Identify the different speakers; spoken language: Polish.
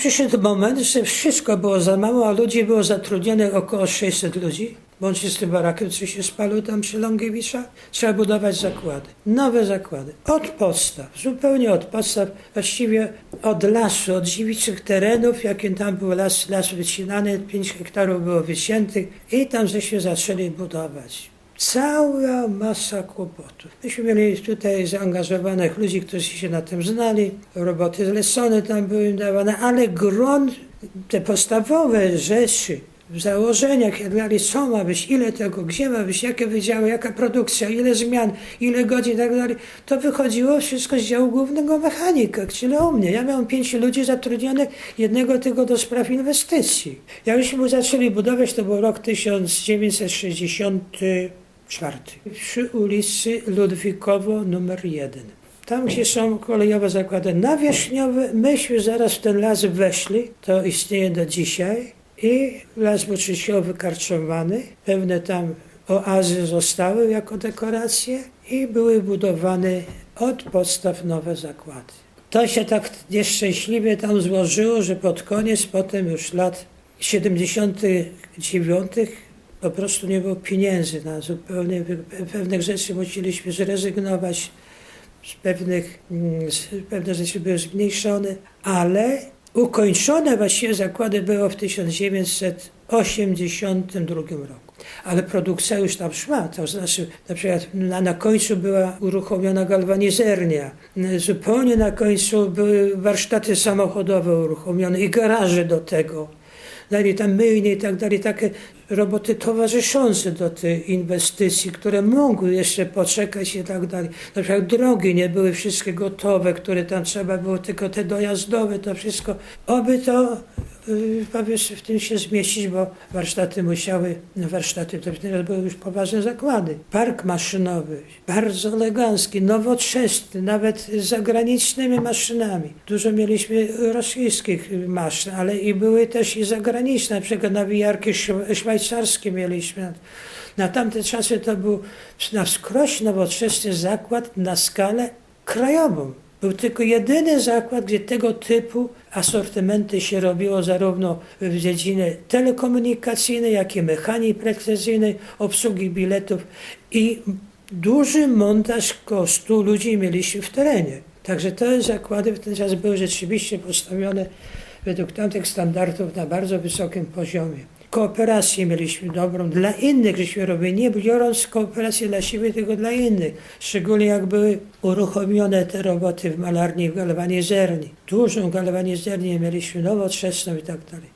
Speaker 1: Przyszedł moment, że wszystko było za mało, a ludzi było zatrudnionych około 600 ludzi. Łącznie z tym barakiem, co się spalił tam przy Lągiewicza, trzeba budować zakłady. Nowe zakłady. Od podstaw, zupełnie od podstaw, właściwie od lasu, od dziewiczych terenów, jakim tam był las, las wycinany, 5 hektarów było wyciętych i tam żeśmy zaczęli budować. Cała masa kłopotów. Myśmy mieli tutaj zaangażowanych ludzi, którzy się na tym znali, roboty zlecone tam były im dawane, ale grunt, te podstawowe rzeczy, w założeniach, jak co ma być, ile tego, gdzie ma być, jakie wydziały, jaka produkcja, ile zmian, ile godzin i tak to wychodziło wszystko z działu głównego mechanika, czyli u mnie. Ja miałem pięciu ludzi zatrudnionych, jednego tylko do spraw inwestycji. Jak myśmy zaczęli budować, to był rok 1964 przy ulicy Ludwikowo numer 1. Tam, gdzie są kolejowe zakłady nawierzchniowe, myśmy zaraz w ten las weszli, to istnieje do dzisiaj i las był częściowo wykarczowany, pewne tam oazy zostały jako dekoracje i były budowane od podstaw nowe zakłady. To się tak nieszczęśliwie tam złożyło, że pod koniec, potem już lat 79 po prostu nie było pieniędzy na zupełnie pewnych rzeczy musieliśmy zrezygnować, z pewnych, mm, z, pewne rzeczy były zmniejszone, ale ukończone właściwie zakłady było w 1982 roku. Ale produkcja już tam szła, to znaczy na przykład na, na końcu była uruchomiona galwanizernia, zupełnie na końcu były warsztaty samochodowe uruchomione i garaże do tego dalej tam myjnie i tak dalej, takie roboty towarzyszące do tej inwestycji, które mogły jeszcze poczekać i tak dalej. Na przykład drogi nie były wszystkie gotowe, które tam trzeba było, tylko te dojazdowe, to wszystko. Oby to powiesz, w tym się zmieścić, bo warsztaty musiały, no warsztaty to były już poważne zakłady. Park maszynowy, bardzo elegancki, nowoczesny, nawet z zagranicznymi maszynami. Dużo mieliśmy rosyjskich maszyn, ale i były też i zagraniczne, na przykład nawijarki szw- szwajcarskie mieliśmy. Na tamte czasy to był na wskroś nowoczesny zakład na skalę krajową. Był tylko jedyny zakład, gdzie tego typu asortymenty się robiło zarówno w dziedzinie telekomunikacyjnej, jak i mechaniki precyzyjnej, obsługi biletów i duży montaż koło 100 ludzi mieliśmy w terenie. Także te zakłady w ten czas były rzeczywiście postawione według tamtych standardów na bardzo wysokim poziomie. Kooperację mieliśmy dobrą dla innych, żeśmy robili, nie biorąc kooperację dla siebie, tylko dla innych. Szczególnie jak były uruchomione te roboty w malarni, w galwanizerni. Dużą galwanizernię mieliśmy, nowoczesną i tak dalej.